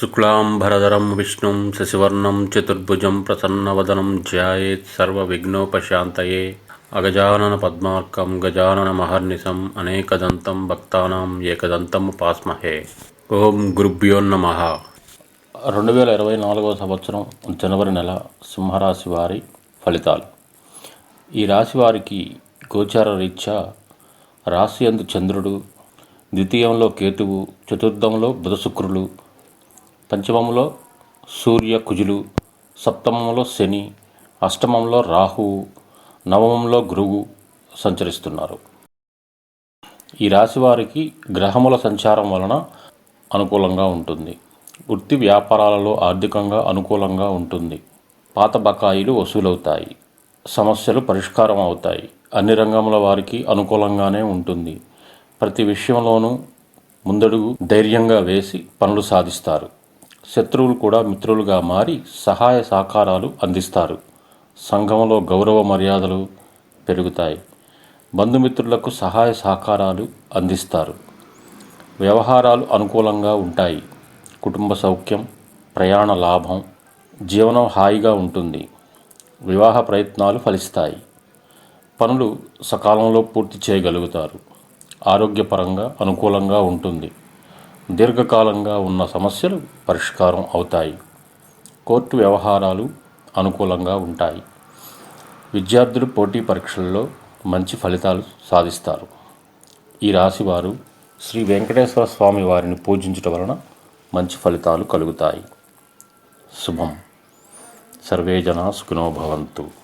శుక్లాంబరధరం విష్ణుం శశివర్ణం చతుర్భుజం ప్రసన్నవదనం ధ్యాయేత్ సర్వవిఘ్నోపశాంతయే. అగజానన పద్మార్కం గజానన మహర్నిశం అనేకదంతం భక్తానాం ఏకదంతం పాస్మహే ఓం గురుభ్యోన్నమ రెండు వేల ఇరవై నాలుగవ సంవత్సరం జనవరి నెల సింహరాశి వారి ఫలితాలు. ఈ రాశి వారికి గోచార రీత్యా రాశి అందు చంద్రుడు ద్వితీయంలో కేతువు చతుర్థంలో బుధశుక్రులు పంచమంలో సూర్య కుజులు సప్తమంలో శని అష్టమంలో రాహువు నవమంలో గురువు సంచరిస్తున్నారు. ఈ రాశి వారికి గ్రహముల సంచారం వలన అనుకూలంగా ఉంటుంది. వృత్తి వ్యాపారాలలో ఆర్థికంగా అనుకూలంగా ఉంటుంది. పాత బకాయిలు వసూలవుతాయి. సమస్యలు పరిష్కారం అవుతాయి. అన్ని రంగముల వారికి అనుకూలంగానే ఉంటుంది. ప్రతి విషయంలోనూ ముందడుగు ధైర్యంగా వేసి పనులు సాధిస్తారు. శత్రువులు కూడా మిత్రులుగా మారి సహాయ సహకారాలు అందిస్తారు. సంఘంలో గౌరవ మర్యాదలు పెరుగుతాయి. బంధుమిత్రులకు సహాయ సహకారాలు అందిస్తారు. వ్యవహారాలు అనుకూలంగా ఉంటాయి. కుటుంబ సౌఖ్యం ప్రయాణ లాభం జీవనం హాయిగా ఉంటుంది. వివాహ ప్రయత్నాలు ఫలిస్తాయి. పనులు సకాలంలో పూర్తి చేయగలుగుతారు. ఆరోగ్యపరంగా అనుకూలంగా ఉంటుంది. దీర్ఘకాలంగా ఉన్న సమస్యలు పరిష్కారం అవుతాయి. కోర్టు వ్యవహారాలు అనుకూలంగా ఉంటాయి. విద్యార్థులు పోటీ పరీక్షల్లో మంచి ఫలితాలు సాధిస్తారు. ఈ రాశివారు శ్రీ వెంకటేశ్వర స్వామి వారిని పూజించడం వలన మంచి ఫలితాలు కలుగుతాయి. శుభం. సర్వే జనా సుఖినో భవంతు.